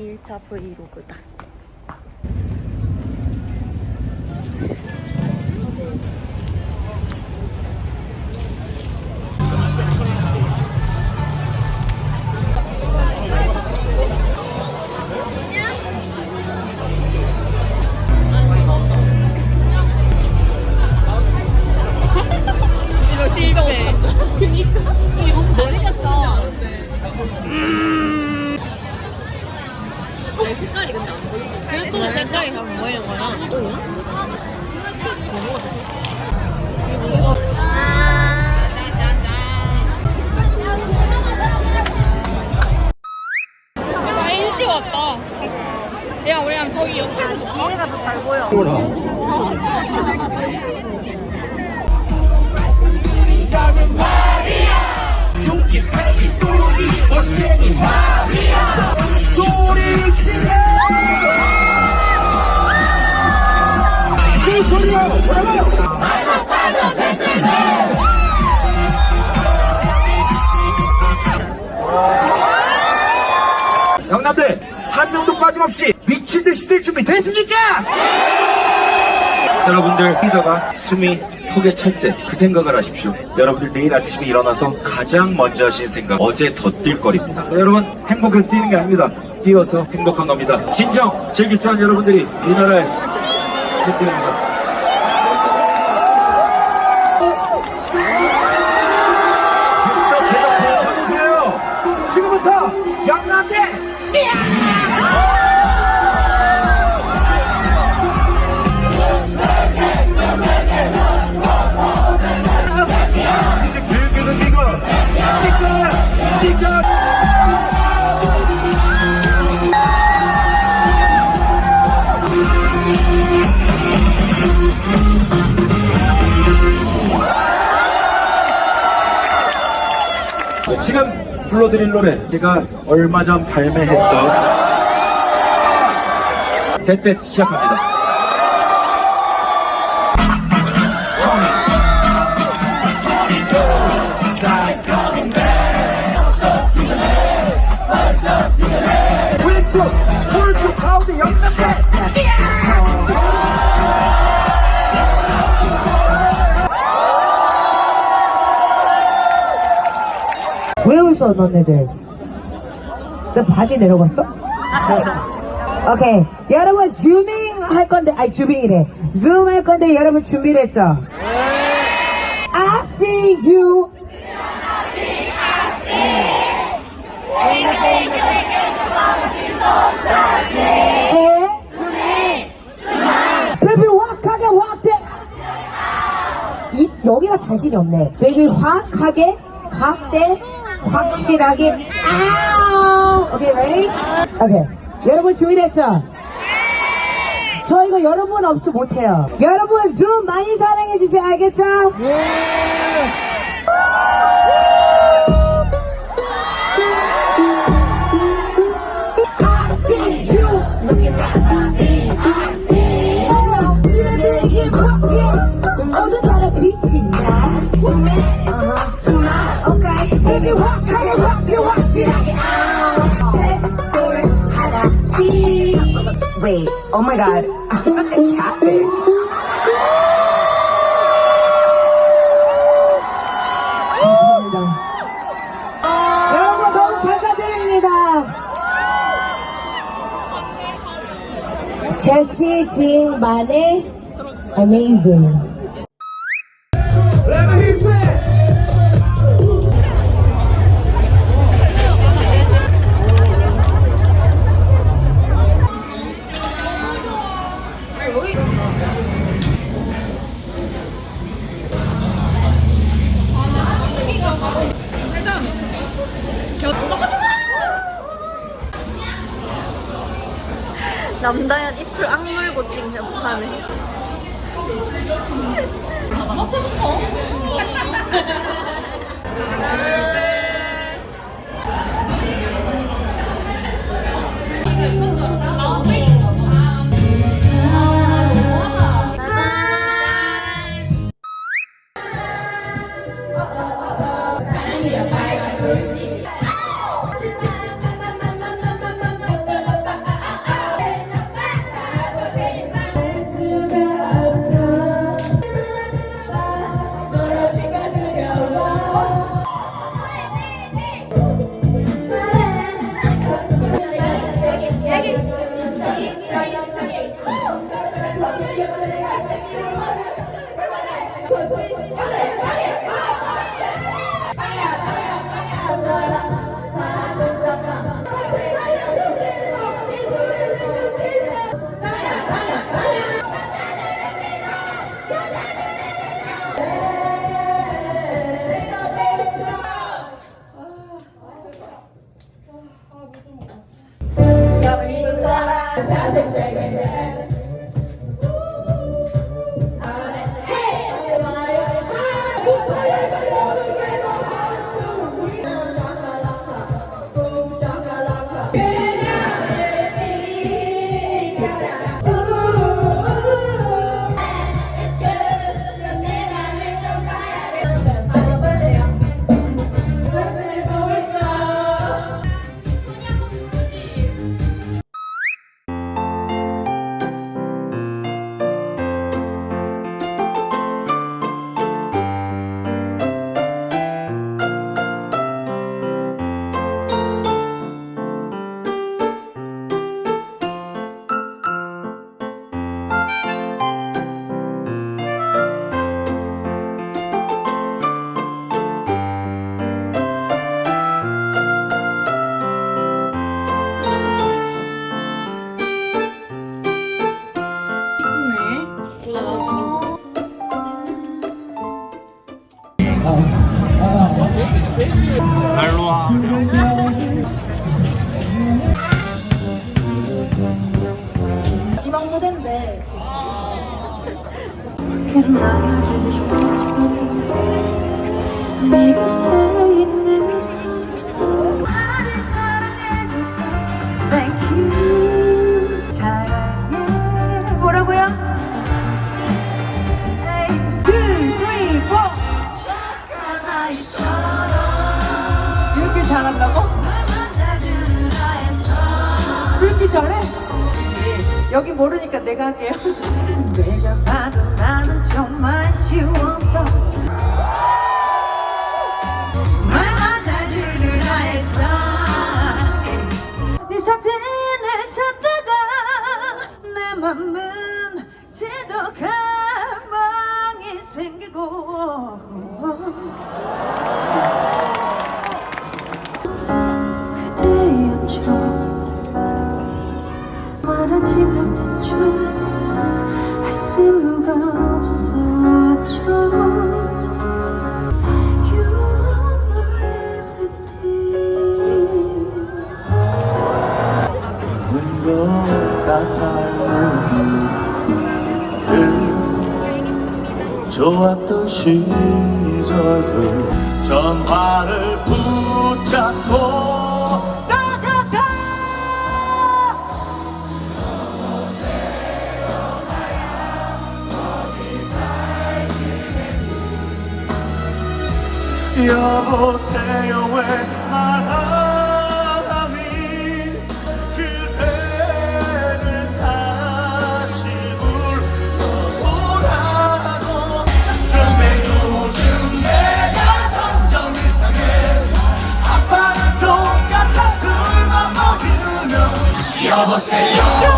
2일차 브이로그다. 영남들 한 명도 빠짐없이 미친 듯이 뛸 준비 됐습니까? 여러분들 리더가 숨이 턱에 찰 때 그 생각을 하십시오. 여러분들 내일 아침에 일어나서 가장 먼저 하신 생각 어제 더뛸 거리입니다. 여러분 행복해서 뛰는 게 아닙니다. 뛰어서 행복한 겁니다. 진정 즐기찬 여러분들이 이 나라의 챔피언입니다. 영 불러드릴 노래 제가 얼마 전 발매했던 대때 시작합니다. 너네들? 너 바지 내려갔어? 오케이. 여러분 줌밍 할 건데 아니 줌밍이래. 줌 할 건데 여러분 준비를 했죠? I see you. 여기가 자신이 없네. 베이비 확하게 확대 확실하게. 아우. 오케이 ready? 오케이 여러분 준비됐죠? 저희가 여러분 없이 못해요. 여러분 줌 많이 사랑해주세요. 알겠죠? I Wait, oh my god. I'm such a catfish. 감사합니다. 여러분 너무 감사드립니다. 제시 징만의 Amazing. 남다현 입술 악물고 찍는 판에 먹고 싶어? 하나 둘셋 That's a great, great, great. 를 잊어 내 예, 여기 모르니까 내가 할게요. 내가 봐도 나는 정말 쉬웠어. 네 사진을 찾다가 내 맘은 지독한 멍이 생기고 좋았던 시절들 전화를 붙잡고 나가자. 여보세요 왜 말하 세요